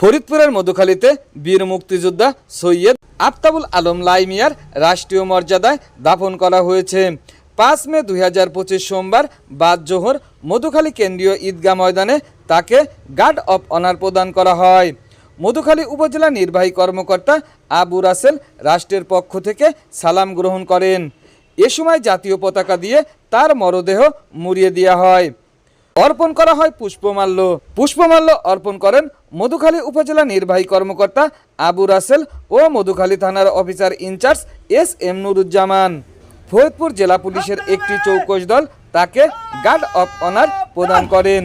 ফরিদপুরের মধুখালীতে বীর মুক্তিযোদ্ধা সৈয়দ আফতাবুল আলম লাইমিয়ার রাষ্ট্রীয় মর্যাদায় দাফন করা হয়েছে। পাঁচ মে দুই হাজার পঁচিশ সোমবার বাদ জোহর মধুখালী কেন্দ্রীয় ঈদগাহ ময়দানে তাকে গার্ড অফ অনার প্রদান করা হয়। মধুখালী উপজেলা নির্বাহী কর্মকর্তা আবু রাসেল রাষ্ট্রের পক্ষ থেকে সালাম গ্রহণ করেন। এ সময় জাতীয় পতাকা দিয়ে তার মরদেহ মুড়িয়ে দেওয়া হয়। অর্পণ করা হয় পুষ্পমাল্য। পুষ্পমাল্য অর্পণ করেন মধুখালী উপজেলা নির্বাহী কর্মকর্তা আবু রাসেল ও মধুখালী থানার officer in charge S M Nuruzzaman. Faridpur জেলা পুলিশের একটি চৌকশ দল তাকে গার্ড অফ অনার প্রদান করেন।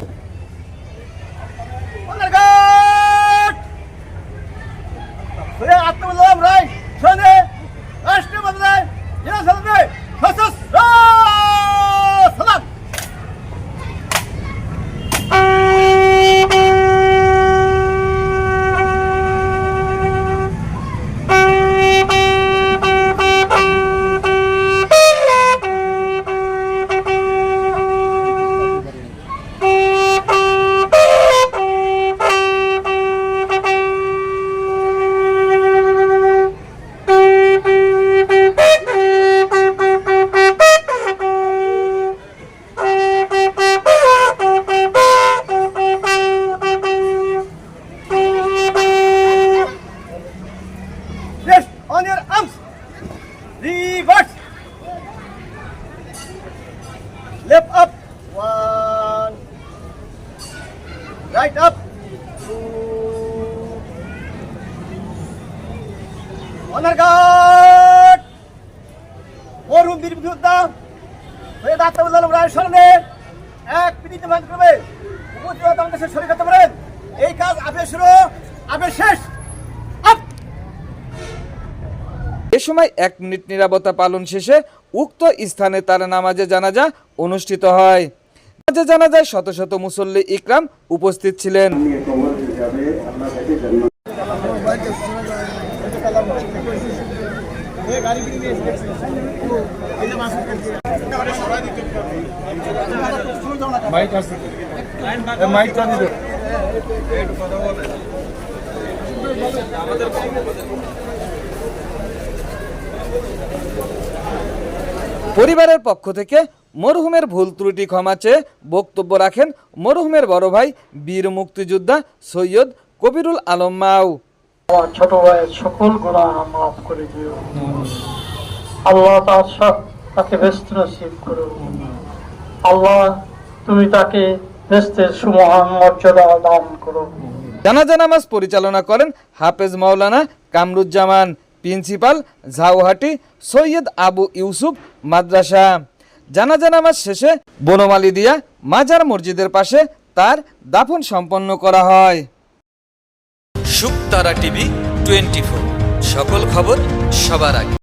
Reverse. Left up. One. Right up. Two. Honor guard. মরহুম বীর বিদ্যুৎদা হয়ে দাঁতাবুল্লাহ রায় স্মরণে এক মিনিটে ভাঙ করবে উপজেলা দেশের শরীর করতে পারেন এই কাজ আবে শুরু আবে শেষ এ সময় এক মিনিট নিরাপত্তা পালন শেষে উক্ত স্থানে তার নামাজে জানাজা অনুষ্ঠিত হয়। নামাজে জানাজায় শত শত মুসল্লি ইকরাম উপস্থিত ছিলেন। দিবে পরিবারের পক্ষ থেকে মরহুমের ভুল ত্রুটি ক্ষমা চেয়ে বক্তব্য রাখেন মরহুমের বড় ভাই বীর মুক্তিযোদ্ধা সৈয়দ কবিরুল আলম আমার ছোট ভাইয়ের সকল গুণা মাফ করে দিও। আল্লাহ তার সব তাকে ব্যস্ত নসিব করো আল্লাহ তুমি তাকে ব্যস্তের সুমহান মর্যাদা দান করো জানাজা নামাজ পরিচালনা করেন হাফেজ মাওলানা কামরুজ্জামান। প্রিন্সিপাল ঝাউহাটি সৈয়দ আবু ইউসুফ মাদ্রাসা। জানাজা নামাজ শেষে বনমালি দিয়া মাজার মসজিদের পাশে তার দাফন সম্পন্ন করা হয়। সুকতারা টিভি টোয়েন্টি সকল খবর সবার আগে।